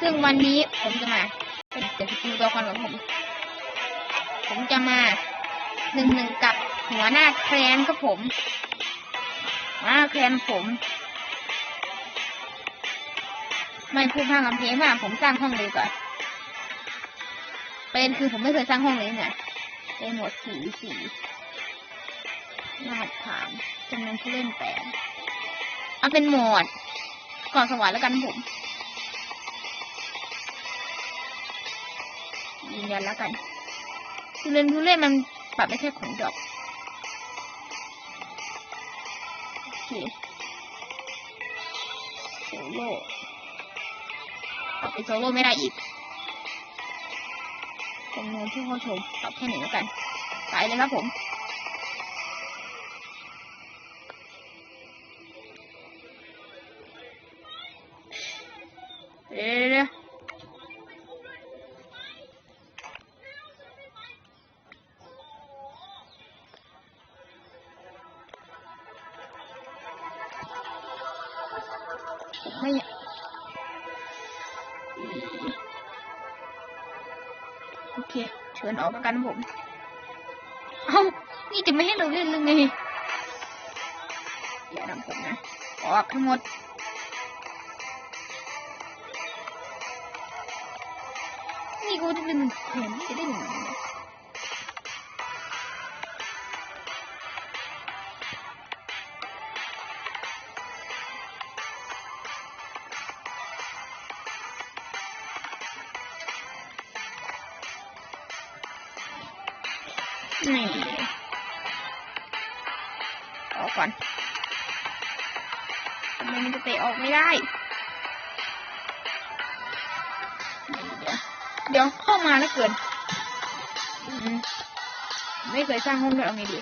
ซึ่งวันนี้ผมจะมาเป็นเด็กดูตัวละครของผม ผมจะมาหนึ่งหนึ่งกับหัวหน้าแคลนครับผมหัวหน้าแคลนผม ไม่พูดพร่ำทำเพลงว่าผมสร้างห้องเลยก่อนประเด็นคือผมไม่เคยสร้างห้องเลยเนี่ยเป็นหมดสีสีรหัสฐานจำนวนผู้เล่นแปดเอาเป็นหมดก่อนสวรรค์แล้วกันผม ยืนยันแล้วกันคือเล่นผู้เล่นมันปรับได้แค่ขนดอกโอเคโซโล่ปรับเป็นโซโล่ไม่ได้อีกจำนวนผู้เข้าชมปรับแค่หนึ่งแล้วกันไปเลยครับผมเดี๋ โอเคเชิญออกกันผม เอ้า นี่จะไม่ให้เราเล่นหรือไงอย่าทำผมนะ ออกทั้งหมดนี่กูจะเป็นแผนที่จะได้หนึ่ง นี่ออกก่อนทำไมมันจะเตะออกไม่ได้ เดี๋ยวเข้ามาแล้วเกินไม่เคยสร้างห้องด้วยเอาไงดี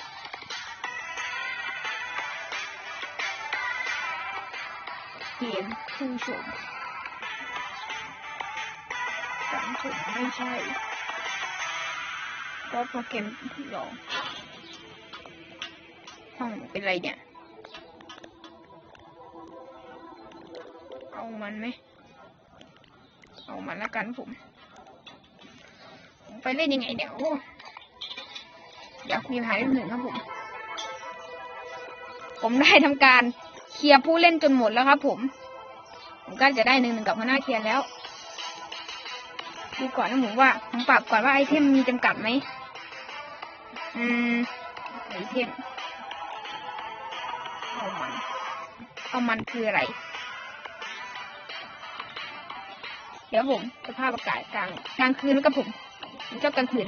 เกมผู้ชมการชมไม่ใช่ ก็โปรแกรมที่ลอห้องเป็นไรเนี่ย เอามันไหม เอามันแล้วกันผม ไปเล่นยังไงเดี๋ยวเดี๋ยวมีปัญหาเรื่องหนึ่งครับผม ผมได้ทำการเคลียร์ผู้เล่นจนหมดแล้วครับผม ผมก็จะได้หนึ่งหนึ่งกับหัวหน้าเคลียร์แล้วดูก่อนนะผมว่าผมปรับก่อนว่าไอเทมมีจำกัดไหม อืมไอเทมเอามันเอามันคืออะไร เดี๋ยวผมสภาพอากาศกลางกลางคืนแล้วกับผมผมชอบกลางคืน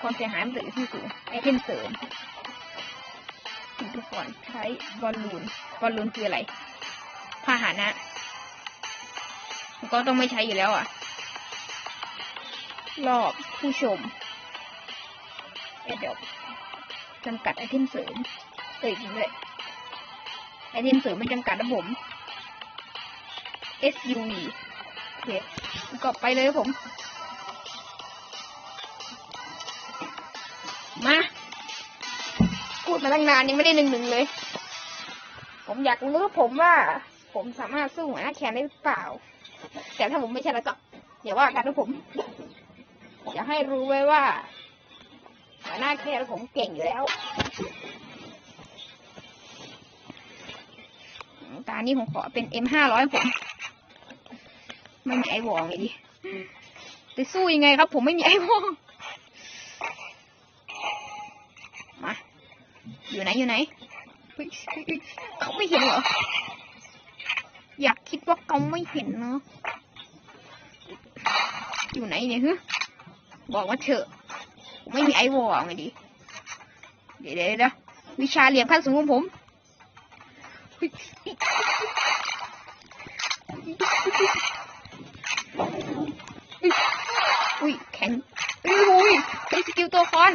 ความเสียหายมันจะอยู่ที่สูงไอเทมเสริมทุกคนใช้บอลลูนบอลลูนคืออะไรพาหนะก็ต้องไม่ใช้อยู่แล้วอะ รอบผู้ชม อดเดี๋ยวจำกัดไอเทมเสริมเอ้ยจริงด้วยไอเทมเสริมมันจำกัดนะผม SUV โอเคก็ไปเลยครับผม มา พูดมาตั้งนานยังไม่ได้หนึ่งหนึ่งเลย ผมอยากรู้ผมว่า ผมสามารถสู้หัวหน้าแคนได้หรือเปล่า แต่ถ้าผมไม่ใช่แล้วก็อย่าว่ากันนะผม อยากให้รู้ไว้ว่า หัวหน้าแคนผมเก่งอยู่แล้วตานี้ผมขอเป็น M ห้าร้อยผมไม่มีไอวอลไงดิจะสู้ยังไงครับ ผมไม่มีไอวอลมาอยู่ไหนอยู่ไหนเขาไม่เห็นเหรอ อยากคิดว่าเขาไม่เห็นเนาะอยู่ไหนเนี่ยฮึบอกว่าเถอะ ไม่มีไอวอลไงดิเดี๋ยวเดี๋ยวเดี๋ยววิชาเหลี่ยมขั้นสูงของผมอุ้ยแข็งอุ้ยอุ้ยใช้สกิลตัวคอน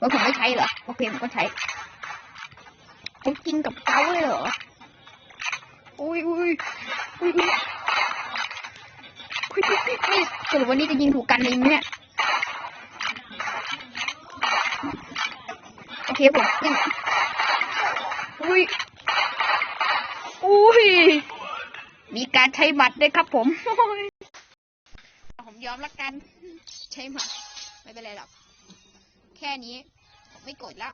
ว่าผมไม่ใช้เหรอโอเคผมก็ใช้ผมกินกับเกาเลยเหรออุ้ยอุ้ยอุ้ยอุ้ยอุ้ยอุ้ยอุ้ยสรุปวันนี้จะยิงถูกกันเลยไหมเนี่ย โอเคผมยิงอุ้ยอุ้ย มีการการใช้หมัดด้วยครับผม ผมยอมละกัน ใช้หมัด ไม่เป็นไรหรอก แค่นี้ ผมไม่กดแล้ว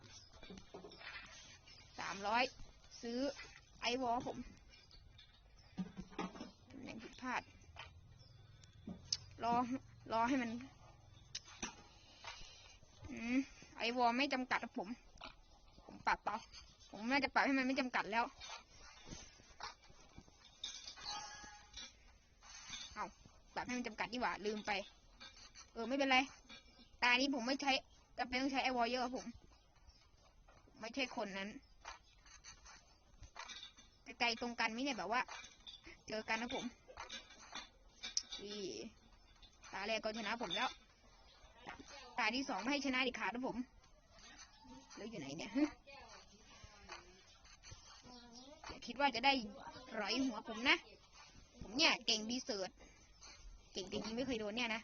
สามร้อยซื้อไอวอลผมตำแหน่งผิดพลาด รอ รอให้มัน อืม ไอวอลไม่จำกัดผม ผมปรับเปล่าผมน่าจะปรับให้มันไม่จำกัดแล้วเอาปรับให้มันจำกัดดีกว่า ลืมไป เออไม่เป็นไรตานี้ผมไม่ใช้จำเป็นต้องใช้ไอวอลเยอะครับผม ไม่ใช่คนนั้นแต่ใจตรงกันไม่เนี่ยแบบว่า เจอกันนะผมอีตาแรกก็ชนะผมแล้วาที่สองไม่ให้ชนะดิขาดนะผม แล้วอยู่ไหนเนี่ยอย่าคิดว่าจะได้ร้อยหัวผมนะ ผมเนี่ยเก่งดีเซิร์ตเก่งจริงๆไม่เคยโดนเนี่ยนะ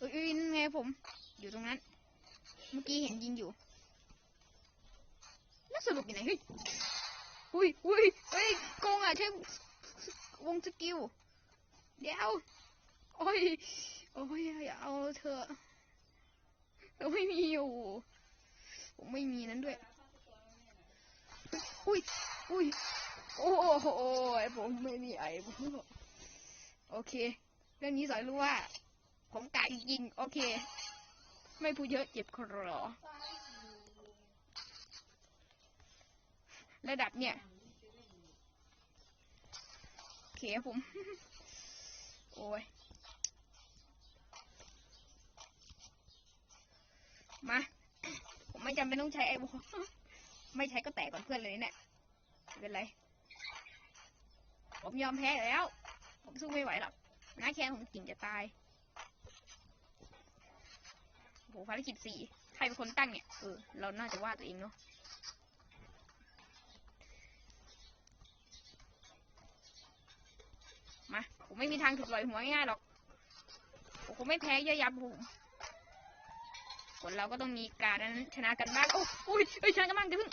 อ้ยเอ้ยนั่นไงผม อยู่ตรงนั้น เมื่อกี้เห็นยิงอยู่ แล้วสรุปอยู่ไหนเฮ้ยอุ้ยอุ้ยเฮ้ยโกงอะใช่วงสกิล เดี๋ยว โอ้ย โอ้ยอย่าเอาเถอะเราไม่มีอยู่ผมไม่มีนั้นด้วย อุ้ยอุ้ยโอ้โหผมไม่มีไอ้ผมโอเค เรื่องนี้สอนรู้ว่า ผมกะจริง โอเค ไม่พูดเยอะเจ็บคอระดับเนี่ยโอเคผม โอ้ย มา ผมไม่จำเป็นต้องใช้ไอ้วอลไม่ใช้ก็แตกก่อนเพื่อนเลยเนี่ยเป็นไร ผมยอมแพ้แล้ว ผมสู้ไม่ไหวหรอกหน้าแค่ผมกิ่งจะตายโอ้โหภารกิจสี่ใครเป็นคนตั้งเนี่ย เออ เราน่าจะว่าตัวเองเนาะมา ผมไม่มีทางถูกลอยหัวง่ายๆหรอก ผมไม่แพ้เยอะยับผม คนเราก็ต้องมีการนั้นชนะกันบ้างโอ้อุ้ยเอ้ยชนะกันบ้างเดี๋ยวเพิ่ง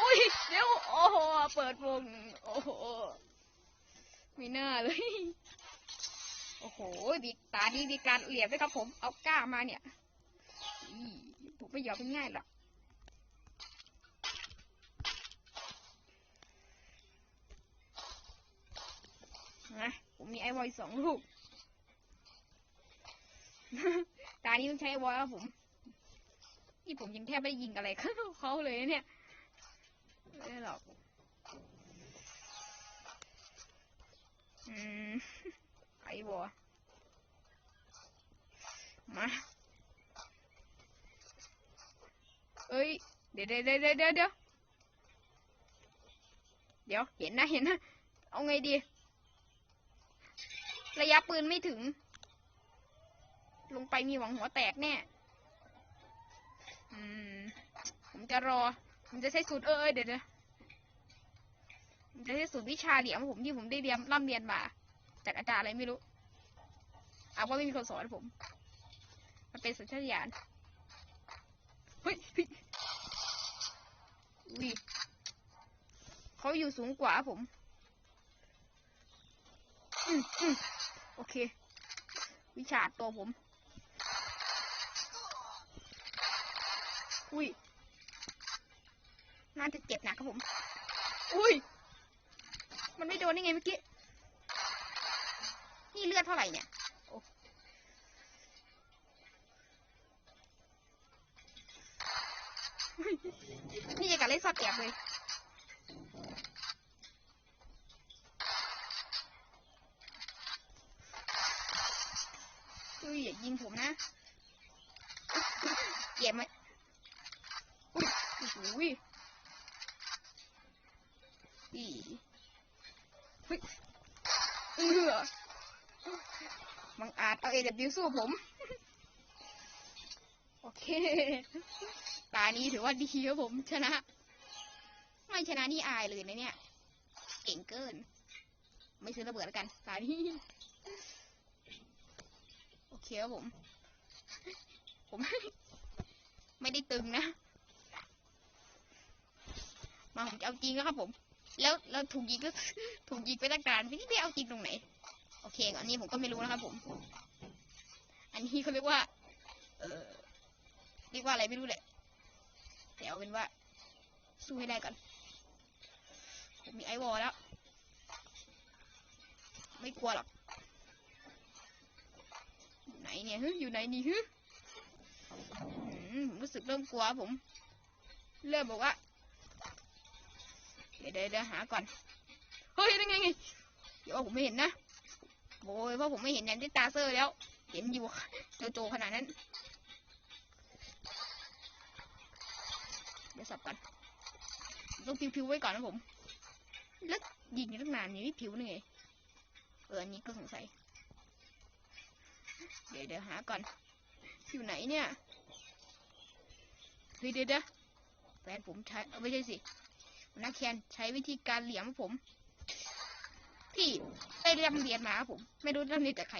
อุ้ยเดี๋ยวโอ้โหเปิดวงโอ้โหไม่น่าเลย โอ้โหดีตาดีดีการเหลี่ยมด้วยครับผม เอาก้ามาเนี่ยอีผมไม่ยอมเป็นง่ายหรอกนะผมมีไอวอยสองลูก ตานี้ต้องใช้วอยครับผม นี่ผมยังแทบไม่ได้ยิงอะไรเขาเลยเนี่ยไม่ได้หรอกอืมไอวอมาเอ้ยเดี๋ยวเดี๋ยวเดี๋ยวเดี๋ยวเดี๋ยวเดี๋ยวเดี๋ยว เห็นนะ เห็นนะ เอาไงดี ระยะปืนไม่ถึง ลงไปมีหวังหัวแตกแน่อืม ผมจะรอ ผมจะใช้สูตรเออเดี๋ยวเดี๋ยวผมจะใช้สูตรวิชาเหลี่ยมผมที่ผมได้เรียนร่ำเรียนมาจากอาจารย์อะไรไม่รู้เอาว่าไม่มีคนสอนผม มันเป็นสัญชาตญาณเฮ้ยเฮ้ยอุ้ยเขาอยู่สูงกว่าผมอืมอืมโอเค วิชาตัวผม อุ้ย น่าจะเจ็บหนักครับผม อุ้ย มันไม่โดนได้ไงเมื่อกี้ นี่เลือดเท่าไหร่เนี่ยโอ้อุ๊ยนี่จะกับเล่นซอดแอบเลย อุ้ยอย่ายิงผมนะ เก็บไหมอุ้ย โอ้โหยอีเฮ้ยเออมังอาจเอาเอเดบิวสู้ผม โอเค ตานี้ถือว่าดีครับผมชนะ ไม่ชนะนี่อายเลยนะเนี่ย เก่งเกิน ไม่ซื้อระเบิดแล้วกัน ตานี้ โอเคครับผม ผม ไม่ได้ตึงนะ มาผมจะเอาจริงแล้วครับผม แล้วแล้วถูกยิงก็ถูกยิงไปตั้งนานไม่ได้เอาจริงตรงไหน โอเคอันนี้ผมก็ไม่รู้นะครับผม อันนี้เขาเรียกว่า เออเรียกว่าอะไรไม่รู้แหละแต่เอาเป็นว่า สู้ให้ได้ก่อนผมมีไอวอลแล้ว ไม่กลัวหรอกอยู่ไหนเนี่ยฮึอยู่ไหนนี่ฮึอืมผมรู้สึกเริ่มกลัวผม เริ่มบอกว่า เดี๋ยวเดี๋ยวหาก่อน เฮ้ยยังไงไงเดี๋ยวผมไม่เห็นนะโอ้ยเพราะผมไม่เห็นแนนที่ตาเซอร์แล้ว เห็นอยู่โจโจขนาดนั้น เดี๋ยวสับก่อนต้องพิวๆไว้ก่อนนะผม แล้วยิงอยู่ตั้งนานนี่ไม่ผิวนี่ไงเอออันนี้ก็สงสัย เดี๋ยวเดี๋ยวหาก่อน อยู่ไหนเนี่ย เฮ้ยเดี๋ยวเดี๋ยวแฟนผมใช้เออไม่ใช่สิ นักแคนใช้วิธีการเหลี่ยมผม ที่ได้เรียนเรียนมาครับผม ไม่รู้เรื่องนี้จากใคร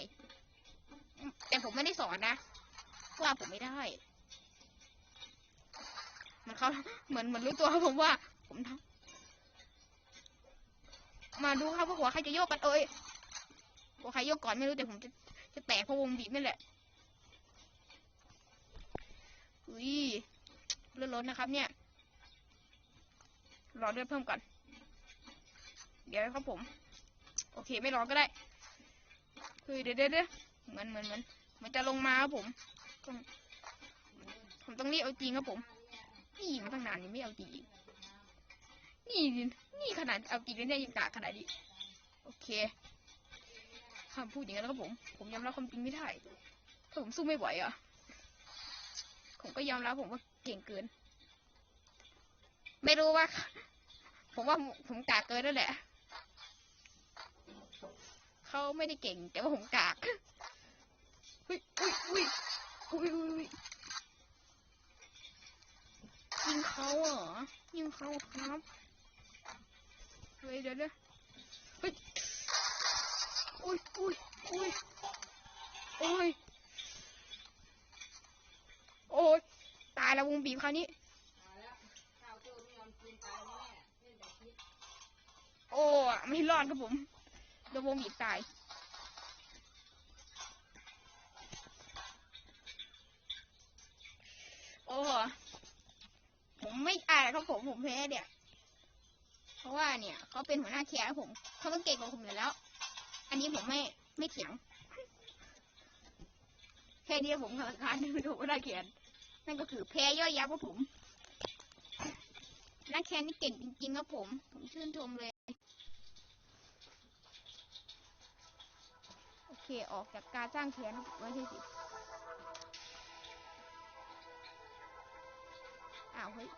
แต่ผมไม่ได้สอนนะว่าผมไม่ได้มันเขาเหมือนเหมือนรู้ตัวครับผมว่า ผมทำมาดูครับว่าหัวใครจะโยกกันเอ้ยหัวใครโยกก่อนไม่รู้แต่ผมจะจะแตกเพราะวงบีบนี่แหละอุ้ยเลือดล้นนะครับเนี่ย รอเลือดเพิ่มก่อน เดี๋ยวครับผม โอเคไม่รอก็ได้เฮ้ยเดี๋ยวเดี๋ยวเดี๋ยวเหมือนเหมือนเหมือนมันจะลงมาครับผม ผมต้องรีบเอาจริงครับผม นี่มาตั้งนานยังไม่เอาจริงนี่นี่ขนาดเอาจริงแล้วเนี่ยยังกากขนาดนี้ โอเคคำพูดอย่างนั้นแล้วครับผม ผมยอมรับความจริงไม่ได้ถ้าผมสู้ไม่ไหวอะ ผมก็ยอมรับผมว่าเก่งเกิน ไม่รู้ว่า ผมว่าผมกากเกินแล้วแหละเขาไม่ได้เก่ง แต่ว่าผมกากอุ้ยอุ้ยอุ้ยอุ้ยอุ้ยอุ้ยยิงเขาเหรอยิงเขาครับเฮ้ยเดี๋ยวเดี๋ยวเฮ้ยอุ้ยอุ้ยอุ้ยโอ้ยโอ้ยตายแล้ววงบีบคราวนี้ โอ้ไม่รอดครับผมโดนวงบีบตายโอ้ผมไม่อายครับผมผมแพ้เนี่ยเพราะว่าเนี่ยเขาเป็นหัวหน้าแคร์ผมเขาต้องเก่งกว่าผมอยู่แล้ว อันนี้ผมไม่ไม่เถียงแค่นี้ผมทานที่ถูหัวหน้าแคร์นั่นก็คือแพ้ย่อยยับครับผมหัวหน้าแคร์นี่เก่งจริงๆครับผม ผมชื่นชมเลย โอ เคออกจากการสร้างแขนไว้ใช่สิอ้าวเฮ้ย